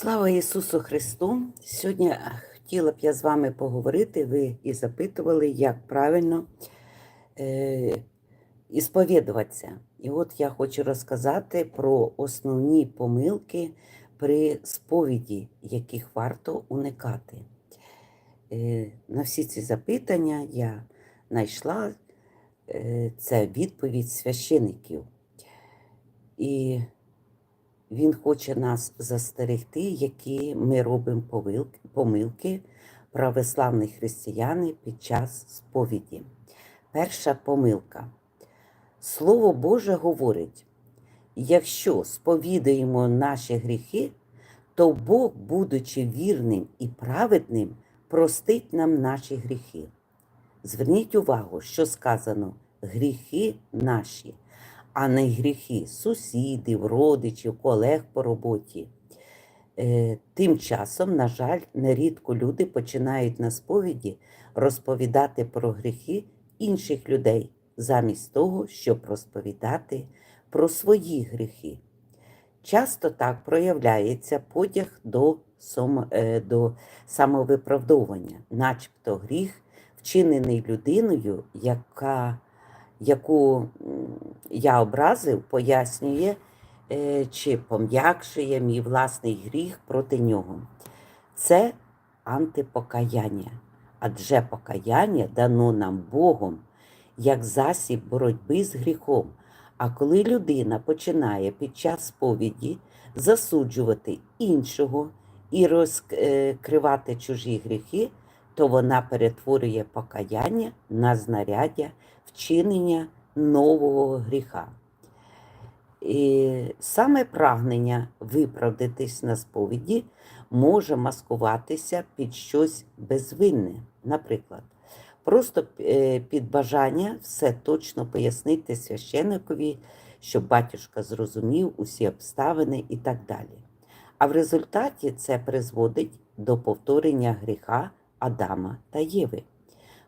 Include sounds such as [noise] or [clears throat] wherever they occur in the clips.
Слава Ісусу Христу! Сьогодні хотіла б я з вами поговорити. Ви і запитували, як правильно е, ісповідуватися. І от я хочу розказати про основні помилки при сповіді, яких варто уникати. Е, на всі ці запитання я знайшла е, це відповідь священиків. І він хоче нас застерегти, які ми робимо помилки, православні християни під час сповіді. Перша помилка. Слово Боже говорить: якщо сповідаємо наші гріхи, то Бог, будучи вірним і праведним, простить нам наші гріхи. Зверніть увагу, що сказано гріхи наші, а не гріхи сусідів, родичів, колег по роботі. Е, Тим часом, на жаль, нерідко люди починають на сповіді розповідати про гріхи інших людей, замість того, щоб розповідати про свої гріхи. Часто так проявляється потяг до, сом, е, до самовиправдовування, начебто гріх, вчинений людиною, яка, яку я образив, пояснює е, чи пом'якшує мій власний гріх проти нього. Це антипокаяння, адже покаяння дано нам Богом як засіб боротьби з гріхом. А коли людина починає під час сповіді засуджувати іншого і розкривати чужі гріхи, то вона перетворює покаяння на знаряддя вчинення нового гріха. І саме прагнення виправдатись на сповіді може маскуватися під щось безвинне. Наприклад, просто е, під бажання все точно пояснити священникові, щоб батюшка зрозумів усі обставини і так далі. А в результаті це призводить до повторення гріха Адама та Єви.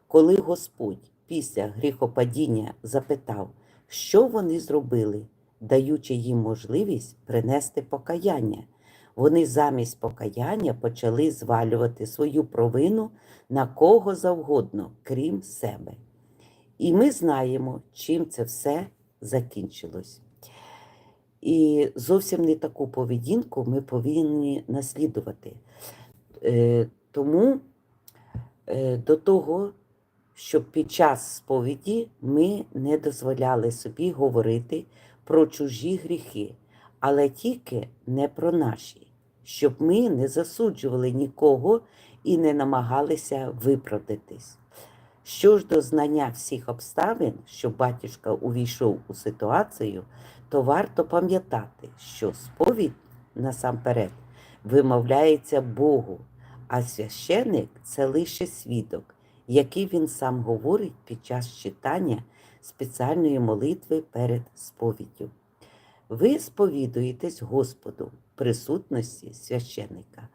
Коли Господь після гріхопадіння запитав, що вони зробили, даючи їм можливість принести покаяння, вони замість покаяння почали звалювати свою провину на кого завгодно, крім себе. І ми знаємо, чим це все закінчилось. І зовсім не таку поведінку ми повинні наслідувати. Е, Тому до того, щоб під час сповіді ми не дозволяли собі говорити про чужі гріхи, але тільки не про наші, щоб ми не засуджували нікого і не намагалися виправдатись. Що ж до знання всіх обставин, що батюшка увійшов у ситуацію, то варто пам'ятати, що сповідь насамперед вимовляється Богу, а священик це лише свідок, який він сам говорить під час читання спеціальної молитви перед сповіддю. Ви сповідуєтесь Господу присутності священика,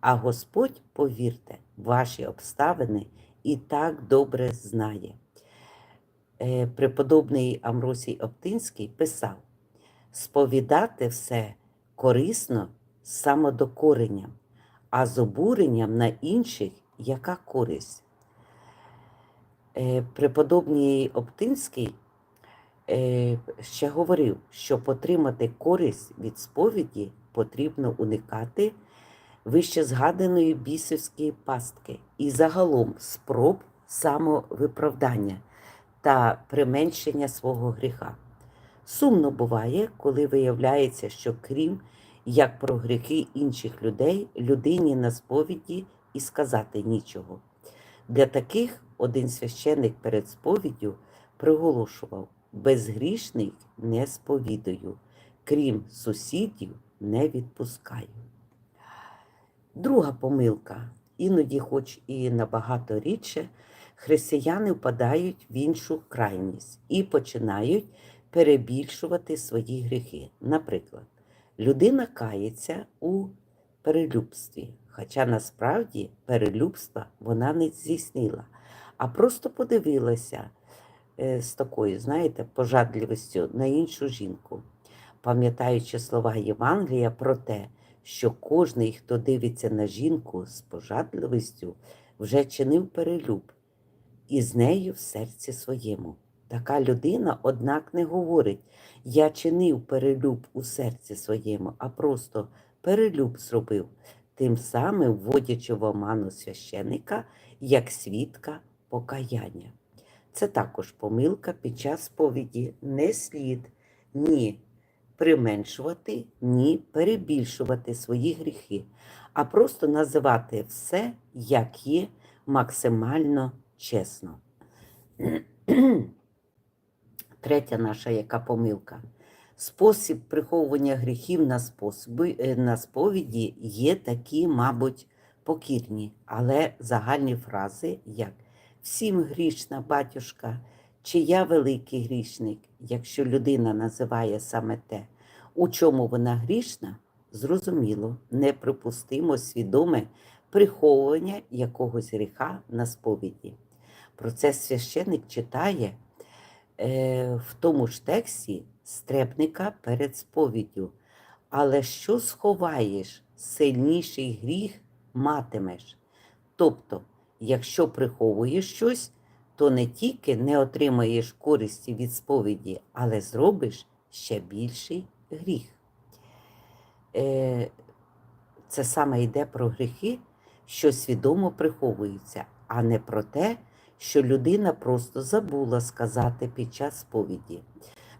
а Господь, повірте, ваші обставини і так добре знає. Е, Преподобний Амросій Оптинський писав: сповідати все корисно самодокоренням, а з обуренням на інших яка користь. Е, Преподобний Оптинський е, ще говорив, щоб отримати користь від сповіді, потрібно уникати вище згаданої бісівської пастки і загалом спроб самовиправдання та применшення свого гріха. Сумно буває, коли виявляється, що крім як про гріхи інших людей, людині на сповіді і сказати нічого. Для таких один священник перед сповіддю приголошував безгрішних не сповідую, крім сусідів не відпускаю. Друга помилка, іноді, хоч і набагато рідше, християни впадають в іншу крайність і починають перебільшувати свої гріхи. Наприклад, людина кається у перелюбстві, хоча насправді перелюбства вона не здійснила, а просто подивилася е, з такою, знаєте, пожадливістю на іншу жінку, пам'ятаючи слова Євангелія про те, що кожний, хто дивиться на жінку з пожадливістю, вже чинив перелюб, і з нею в серці своєму. Така людина, однак, не говорить, я чинив перелюб у серці своєму, а просто перелюб зробив, тим самим вводячи в оману священика як свідка покаяння. Це також помилка під час сповіді не слід ні применшувати, ні перебільшувати свої гріхи, а просто називати все, як є, максимально чесно. [clears throat] Третя наша яка помилка. Спосіб приховування гріхів на, способи, е, на сповіді є такі, мабуть, покірні, але загальні фрази, як всім грішна батюшка, чи я великий грішник, якщо людина називає саме те, у чому вона грішна, зрозуміло, неприпустимо свідоме приховування якогось гріха на сповіді. Про це священик читає в тому ж тексті стрепника перед сповіддю. Але що сховаєш, сильніший гріх матимеш. Тобто, якщо приховуєш щось, то не тільки не отримаєш користі від сповіді, але зробиш ще більший гріх. Е, Це саме йде про гріхи, що свідомо приховуються, а не про те, що людина просто забула сказати під час сповіді.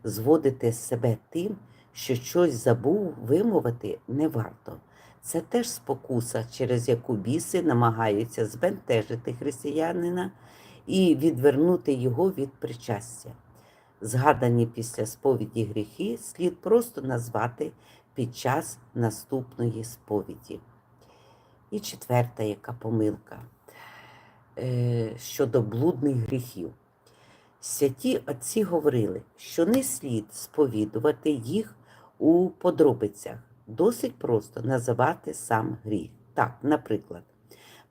Зводити себе тим, що щось забув вимовити не варто. Це теж спокуса, через яку біси намагаються збентежити християнина і відвернути його від причастя. Згадані після сповіді гріхи слід просто назвати під час наступної сповіді. І четверта яка помилка щодо блудних гріхів. Святі отці говорили, що не слід сповідувати їх у подробицях, досить просто називати сам гріх. Так, наприклад,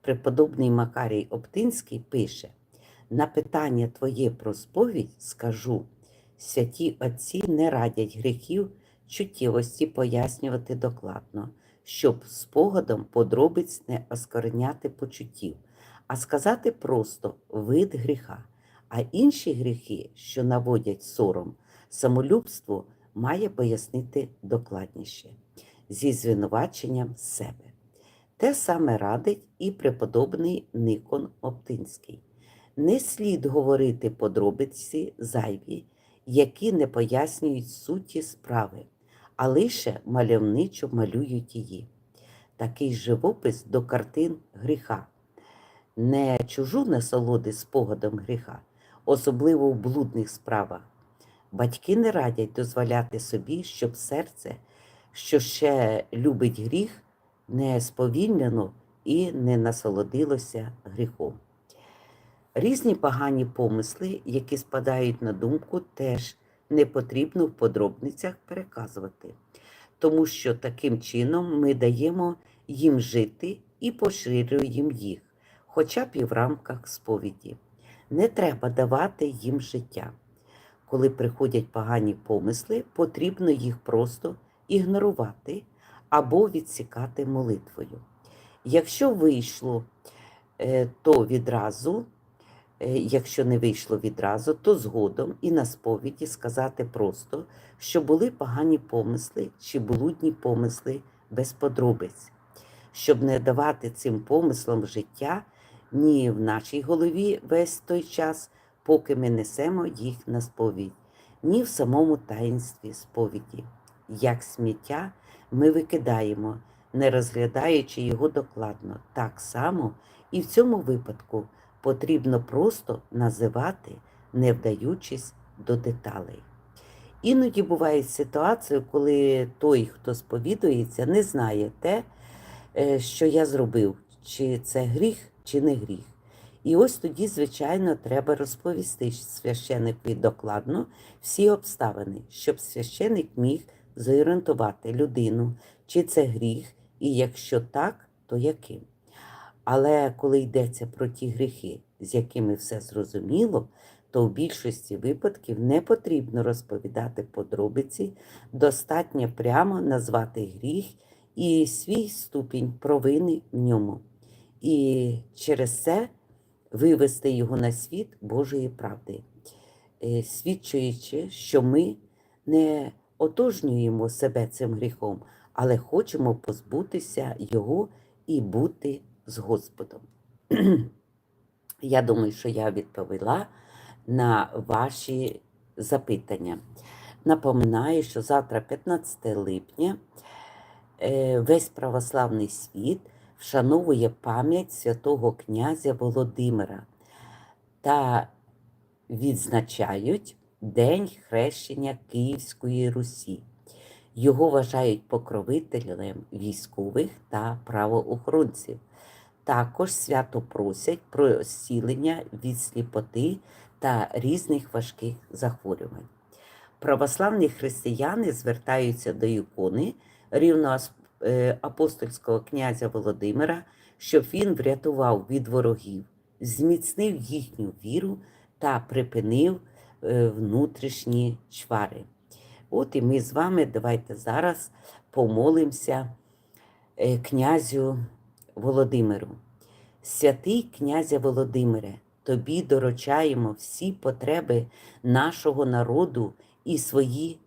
преподобний Макарій Оптинський пише: на питання твоє про сповідь скажу, святі отці не радять гріхів чуттєвості пояснювати докладно, щоб спогадом подробиць не оскорняти почуттів, а сказати просто вид гріха. А інші гріхи, що наводять сором, самолюбство має пояснити докладніше зі звинуваченням себе. Те саме радить і преподобний Никон Оптинський. Не слід говорити подробиці зайві, які не пояснюють суті справи, а лише мальовничо малюють її. Такий живопис до картин гріха, не чужу насолоди спогадом гріха, особливо в блудних справах. Батьки не радять дозволяти собі, щоб серце, що ще любить гріх, не сповільнено і не насолодилося гріхом. Різні погані помисли, які спадають на думку, теж не потрібно в подробницях переказувати, тому що таким чином ми даємо їм жити і поширюємо їх, хоча б і в рамках сповіді. Не треба давати їм життя. Коли приходять погані помисли, потрібно їх просто ігнорувати або відсікати молитвою. Якщо вийшло, е, то відразу, е, якщо не вийшло відразу, то згодом і на сповіді сказати просто, що були погані помисли чи блудні помисли без подробиць, щоб не давати цим помислам життя ні в нашій голові весь той час, поки ми несемо їх на сповідь, ні в самому таїнстві сповіді. Як сміття ми викидаємо, не розглядаючи його докладно. Так само і в цьому випадку потрібно просто називати, не вдаючись до деталей. Іноді буває ситуація, коли той, хто сповідується, не знає те, е, що я зробив, чи це гріх, чи не гріх. І ось тоді, звичайно, треба розповісти священикові докладно всі обставини, щоб священик міг зорієнтувати людину, чи це гріх, і якщо так, то яким. Але коли йдеться про ті гріхи, з якими все зрозуміло, то в більшості випадків не потрібно розповідати подробиці, достатньо прямо назвати гріх і свій ступінь провини в ньому, і через це вивести його на світ Божої правди, е, свідчуючи, що ми не отожнюємо себе цим гріхом, але хочемо позбутися його і бути з Господом. [clears throat] Я думаю, що я відповіла на ваші запитання. Напоминаю, що завтра, 15 липня, е, весь православний світ вшановує пам'ять святого князя Володимира та відзначають День хрещення Київської Русі. Його вважають покровителем військових та правоохоронців. Також свято просять про зцілення від сліпоти та різних важких захворювань. Православні християни звертаються до ікони рівноапостольського князя Володимира, щоб він врятував від ворогів, зміцнив їхню віру та припинив е, внутрішні чвари. От і ми з вами давайте зараз помолимося е, князю Володимиру. Святий князя Володимире, тобі доручаємо всі потреби нашого народу і свої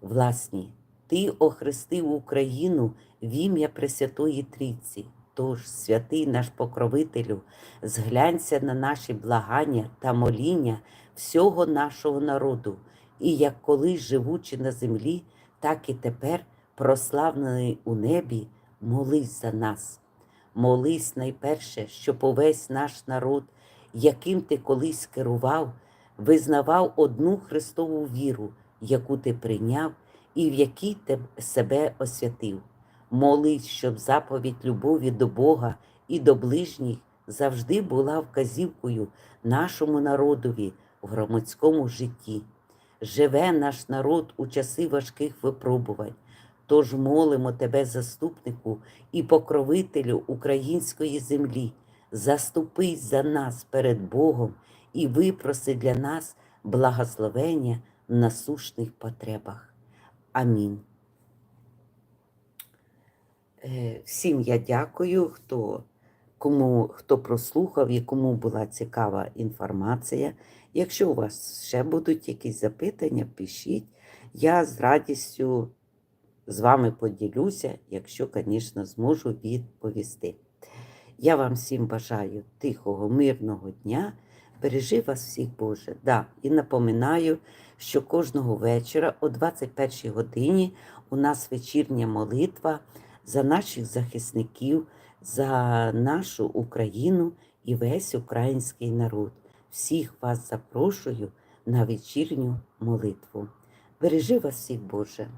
власні. Ти охрестив Україну в ім'я Пресвятої Трійці. Тож, святий наш покровителю, зглянься на наші благання та моління всього нашого народу, і як колись живучи на землі, так і тепер, прославлений у небі, молись за нас. Молись найперше, щоб увесь наш народ, яким ти колись керував, визнавав одну Христову віру, яку ти прийняв і в якій ти себе освятив. Молись, щоб заповідь любові до Бога і до ближніх завжди була вказівкою нашому народові в громадському житті. Живе наш народ у часи важких випробувань. Тож молимо тебе, заступнику і покровителю української землі, заступись за нас перед Богом і випроси для нас благословення в насушних потребах. Амінь. Е, Всім я дякую, хто, кому, хто прослухав і кому була цікава інформація. Якщо у вас ще будуть якісь запитання, пишіть. Я з радістю з вами поділюся, якщо, звісно, зможу відповісти. Я вам всім бажаю тихого, мирного дня. Бережи вас всіх, Боже. Да, І напоминаю, що кожного вечора о 21 годині у нас вечірня молитва за наших захисників, за нашу Україну і весь український народ. Всіх вас запрошую на вечірню молитву. Бережи вас всіх, Боже.